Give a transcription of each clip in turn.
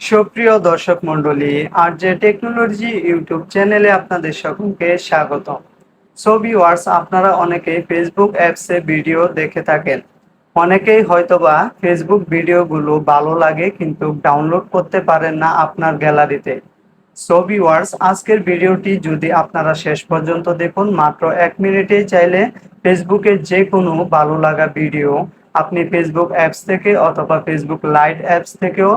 সুপ্রিয় দর্শক মণ্ডলী আর যে টেকনোলজি ইউটিউব চ্যানেলে আপনাদের সকলকে স্বাগত সো ভিউয়ার্স আপনারা অনেকেই ফেসবুক অ্যাপসে ভিডিও দেখে থাকেন। অনেকেই হয়তোবা ফেসবুক ভিডিওগুলো ভালো লাগে কিন্তু ডাউনলোড করতে পারেন না আপনার গ্যালারিতে। সো ভিউয়ার্স আজকের ভিডিওটি যদি আপনারা শেষ পর্যন্ত দেখুন, মাত্র এক মিনিটেই চাইলে ফেসবুকের যে কোনো ভালো লাগা ভিডিও আপনি ফেসবুক অ্যাপস থেকে অথবা ফেসবুক লাইট অ্যাপস থেকেও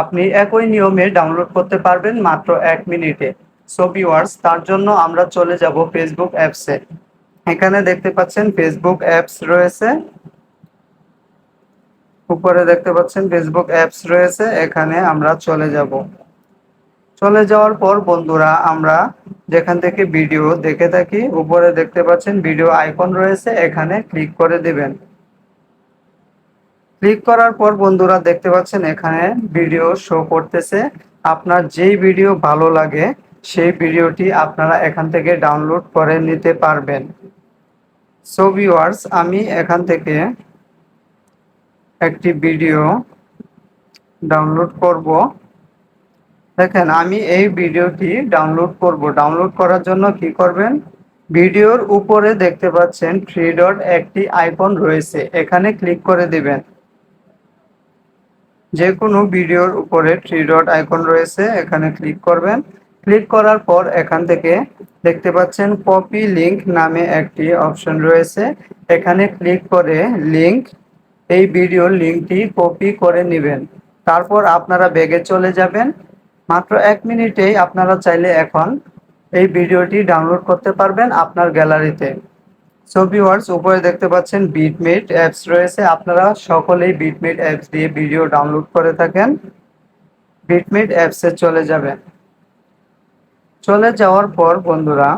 আপনি একই নিয়মে ডাউনলোড করতে পারবেন মাত্র এক মিনিটে। সো ভিউয়ার্স তার জন্য আমরা চলে যাব ফেসবুক অ্যাপসে এখানে দেখতে পাচ্ছেন ফেসবুক অ্যাপস রয়েছে। উপরে দেখতে পাচ্ছেন ফেসবুক অ্যাপস রয়েছে, এখানে আমরা চলে যাব। চলে যাওয়ার পর বন্ধুরা, আমরা যেখান থেকে ভিডিও দেখে থাকি, উপরে দেখতে পাচ্ছেন ভিডিও আইকন রয়েছে, এখানে ক্লিক করে দিবেন। ক্লিক করার পর বন্ধুরা দেখতে পাচ্ছেন এখানে ভিডিও শো করতেছে। আপনার যেই ভিডিও ভালো লাগে, সেই ভিডিওটি আপনারা এখান থেকে ডাউনলোড করে নিতে পারবেন। সো ভিউয়ার্স আমি এখান থেকে একটি ভিডিও ডাউনলোড করব। দেখেন, আমি এই ভিডিওটি ডাউনলোড করব। ডাউনলোড করার জন্য কি করবেন? ভিডিওর উপরে দেখতে পাচ্ছেন থ্রি ডট একটি আইকন রয়েছে। এখানে ক্লিক করে দিবেন। যে কোনো ভিডিওর উপরে থ্রি ডট আইকন রয়েছে, এখানে ক্লিক করবেন। ক্লিক করার পর এখান থেকে দেখতে পাচ্ছেন কপি লিংক নামে একটি অপশন রয়েছে। এখানে ক্লিক করে লিংক এই ভিডিওর লিঙ্কটি কপি করে নেবেন। তারপর আপনারা ব্যাগে চলে যাবেন। মাত্র এক মিনিটেই আপনারা চাইলে এখন এই ভিডিওটি ডাউনলোড করতে পারবেন আপনার গ্যালারিতে সো ভিউয়ার্স উপরে দেখতে পাচ্ছেন বিটমেট অ্যাপস রয়েছে। আপনারা সকলেই বিটমেট অ্যাপস দিয়ে ভিডিও ডাউনলোড করে থাকেন। বিটমেট অ্যাপসে চলে যাবেন। চলে যাওয়ার পর বন্ধুরা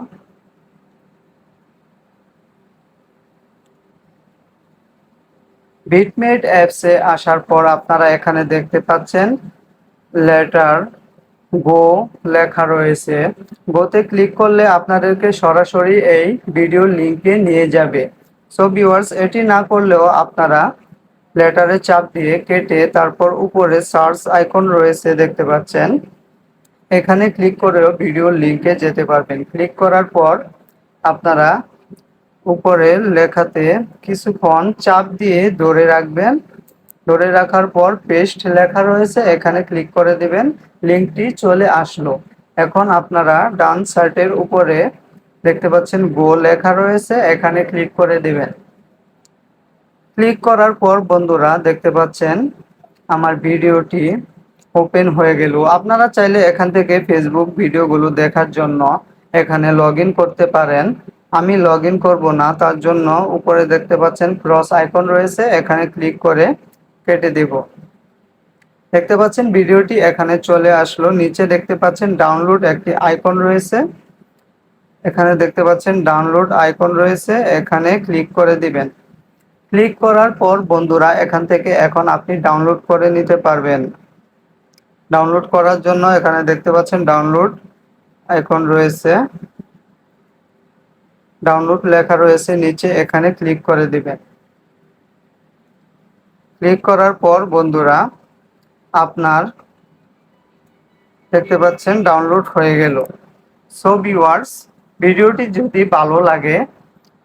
বিটমেট অ্যাপসে আসার পর আপনারা এখানে দেখতে পাচ্ছেন লেটার গো লেখা রয়েছে। গোতে ক্লিক করলে আপনাদেরকে সরাসরি এই ভিডিও লিঙ্কে নিয়ে যাবে। সো ভিউয়ার্স এটি না করলেও আপনারা লেটারে চাপ দিয়ে কেটে তারপর উপরে সার্চ আইকন রয়েছে দেখতে পাচ্ছেন। এখানে ক্লিক করেও ভিডিও লিঙ্কে যেতে পারবেন। ক্লিক করার পর আপনারা উপরের লেখাতে কিছুক্ষণ চাপ দিয়ে ধরে রাখবেন। ধরে রাখার পর পেস্ট লেখা রয়েছে, এখানে ক্লিক করে দিবেন লিঙ্কটি চলে আসলো। এখন আপনারা ডান সাইটের উপরে দেখতে পাচ্ছেন গো লেখা রয়েছে, এখানে ক্লিক করে দিবেন। ক্লিক করার পর বন্ধুরা দেখতে পাচ্ছেন আমার ভিডিওটি ওপেন হয়ে গেল। আপনারা চাইলে এখান থেকে ফেসবুক ভিডিওগুলো দেখার জন্য এখানে লগ করতে পারেন। আমি লগ করব না, তার জন্য উপরে দেখতে পাচ্ছেন ক্রস আইকন রয়েছে, এখানে ক্লিক করে কেটে দিব। দেখতে পাচ্ছেন ভিডিওটি এখানে চলে আসলো। নিচে দেখতে পাচ্ছেন ডাউনলোড একটি আইকন রয়েছে। এখানে দেখতে পাচ্ছেন ডাউনলোড আইকন রয়েছে। এখানে ক্লিক করে দিবেন। ক্লিক করার পর বন্ধুরা, এখান থেকে এখন আপনি ডাউনলোড করে নিতে পারবেন। ডাউনলোড করার জন্য এখানে দেখতে পাচ্ছেন ডাউনলোড আইকন রয়েছে। ডাউনলোড লেখা রয়েছে নিচে। এখানে ক্লিক করে দিবেন। ক্লিক করার পর বন্ধুরা, আপনার দেখতে পাচ্ছেন ডাউনলোড হয়ে গেল। সো ভিউয়ার্স ভিডিওটি যদি ভালো লাগে,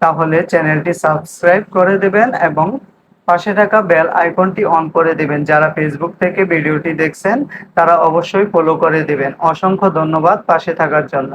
তাহলে চ্যানেলটি সাবস্ক্রাইব করে দেবেন এবং পাশে থাকা বেল আইকনটি অন করে দেবেন। যারা ফেসবুক থেকে ভিডিওটি দেখছেন, তারা অবশ্যই ফলো করে দেবেন। অসংখ্য ধন্যবাদ পাশে থাকার জন্য।